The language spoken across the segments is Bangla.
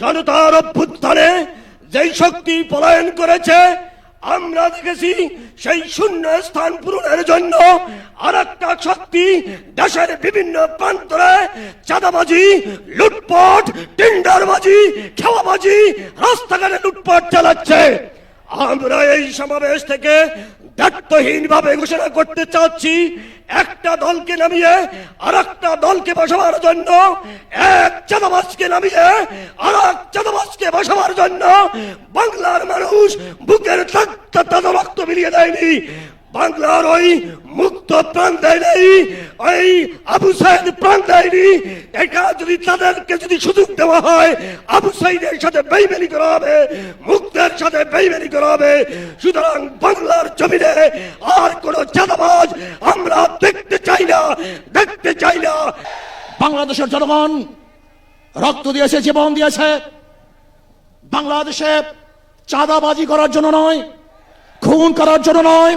জনতার অভ্যুত্থানে যেই শক্তি পলায়ন করেছে, আমরা দেখেছি সেই শূন্য স্থান পূরণের জন্য আর একটা শক্তি দেশের বিভিন্ন প্রান্তরে চাঁদাবাজি, লুটপাট, টেন্ডারবাজি, খেওয়াবাজি, রাস্তাঘাটে লুটপাট চালাচ্ছে। আমরা এই সমাবেশ থেকে দায়িত্বহীন ভাবে ঘোষণা করতে চাচ্ছি, একটা দলকে নামিয়ে আর একটা দলকে বসাবার জন্য, এক চাঁদাবাজকে নামিয়ে আর এক চাঁদাবাজকে বসাবার জন্য বাংলার মানুষ বুকের রক্ত মিলিয়ে দেয়নি। বাংলার ওই মুক্ত প্রাণ ওই আবু সাইদ প্রাণ দেয়নি। এটা যদি তাদেরকে যদি সুযোগ দেওয়া হয়, আবু সাইদের সাথে বেইমানি করা হবে, মুক্তের সাথে বেইমানি করা হবে। সুতরাং বাংলার জমিনে আর কোন চাঁদাবাজ আমরা দেখতে চাই না, দেখতে চাই না। বাংলাদেশের জনগণ রক্ত দিয়েছে, জীবন দিয়েছে। বাংলাদেশে চাঁদাবাজি করার জন্য নয়, খুন করার জন্য নয়।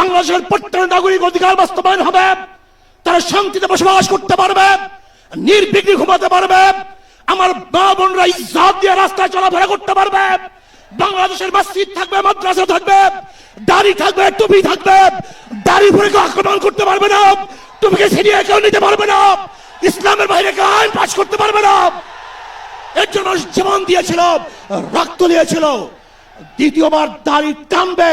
বাংলাদেশের প্রত্যেক নাগরিক অধিকার বাস্তবায়ন হবে। তারা শান্তিতে বসবাস করতে পারবে, নির্বিঘ্নে ঘুমাতে পারবে। আমার মা বোনরা ইজ্জত দিয়ে রাস্তায় চলাফেরা করতে পারবে। বাংলাদেশের মসজিদ থাকবে, মাদ্রাসা থাকবে, দাড়ি থাকবে, টুপি থাকবে। দাড়ি পরে কেউ আক্রমণ করতে পারবে না। টুপিকে ছিনিয়ে কেউ নিতে পারবে না। ইসলামের বাইরে কেউ আইন পাশ করতে পারবে না। এর জন্য জীবন দিয়েছিল, রক্ত দিয়েছিল। দ্বিতীয়বার দাড়ি টানবে।